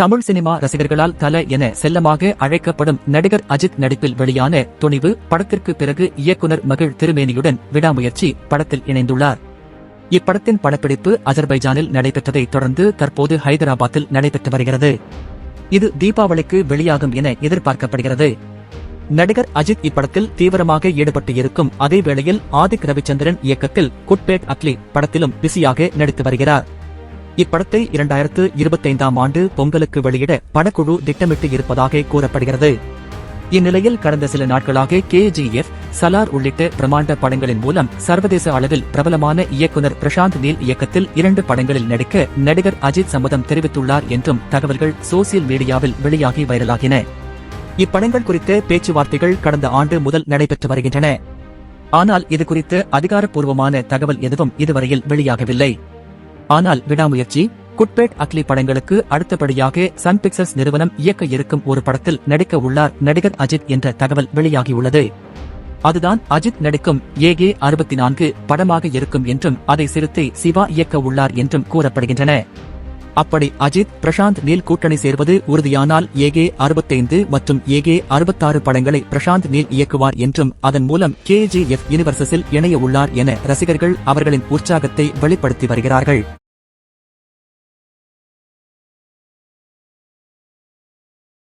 Tamil cinema ரசிகர்களால் தல என செல்லமாக அழைக்கப்படும் நடிகர் அஜித் நடிப்பில் வெளியான துணிவு படத்திற்கு பிறகு இயக்குனர் மகிழ் திருமேனியுடன் விடாமுயற்சி படத்தில் இணைந்துள்ளார். இப்படத்தின் படப்பிடிப்பு அஜர்பைஜானில் நடைபெற்றதைத் தொடர்ந்து தற்போது ஹைதராபாத்தில் நடைபெற்று வருகிறது. இது தீபாவளிக்கு வெளியாகும் என எதிர்பார்க்கப்படுகிறது. நடிகர் அஜித் இப்படத்தில் தீவிரமாக ஈடுபட்டு இருக்கும் அதே வேளையில் ஆதிக் ரவிச்சந்திரன் இயக்கத்தில் குட்பேட் அட்லி படத்திலும் பிஸியாக நடித்து வருகிறார். இப்படத்தை இரண்டாயிரத்து இருபத்தைந்தாம் ஆண்டு பொங்கலுக்கு வெளியிட படக்குழு திட்டமிட்டு இருப்பதாக கூறப்படுகிறது. இந்நிலையில் கடந்த சில நாட்களாக கேஜிஎஃப் சலார் உள்ளிட்ட பிரமாண்ட படங்களின் மூலம் சர்வதேச அளவில் பிரபலமான இயக்குனர் பிரசாந்த் நீல் இயக்கத்தில் இரண்டு படங்களில் நடிக்க நடிகர் அஜித் சம்மதம் தெரிவித்துள்ளார் என்றும் தகவல்கள் சோசியல் மீடியாவில் வெளியாகி வைரலாகின. இப்படங்கள் குறித்த பேச்சுவார்த்தைகள் கடந்த ஆண்டு முதல் நடைபெற்று வருகின்றன. ஆனால் இது குறித்து அதிகாரப்பூர்வமான தகவல் எதுவும் இதுவரையில் வெளியாகவில்லை. ஆனால் விடாமுயற்சி. குட்பேட் அக்லி படங்களுக்கு அடுத்தபடியாக சன் பிக்சர்ஸ் நிறுவனம் இயக்க இருக்கும் ஒரு படத்தில் நடிக்க உள்ளார் நடிகர் அஜித் என்ற தகவல் வெளியாகியுள்ளது. அதுதான் அஜித் நடிக்கும் ஏகே அறுபத்தி நான்கு படமாக இருக்கும் என்றும் அதை சிறுத்தை சிவா இயக்க உள்ளார் என்றும் கூறப்படுகின்றன. அப்படி அஜித் பிரசாந்த் நீல் கூட்டணி சேர்வது உறுதியானால் ஏகே அறுபத்தைந்து மற்றும் ஏகே அறுபத்தாறு படங்களை பிரசாந்த் நீல் இயக்குவார் என்றும் அதன் மூலம் கேஜிஎஃப் யூனிவர்சஸில் இணைய உள்ளார் என ரசிகர்கள் அவர்களின் உற்சாகத்தை வெளிப்படுத்தி வருகிறார்கள்.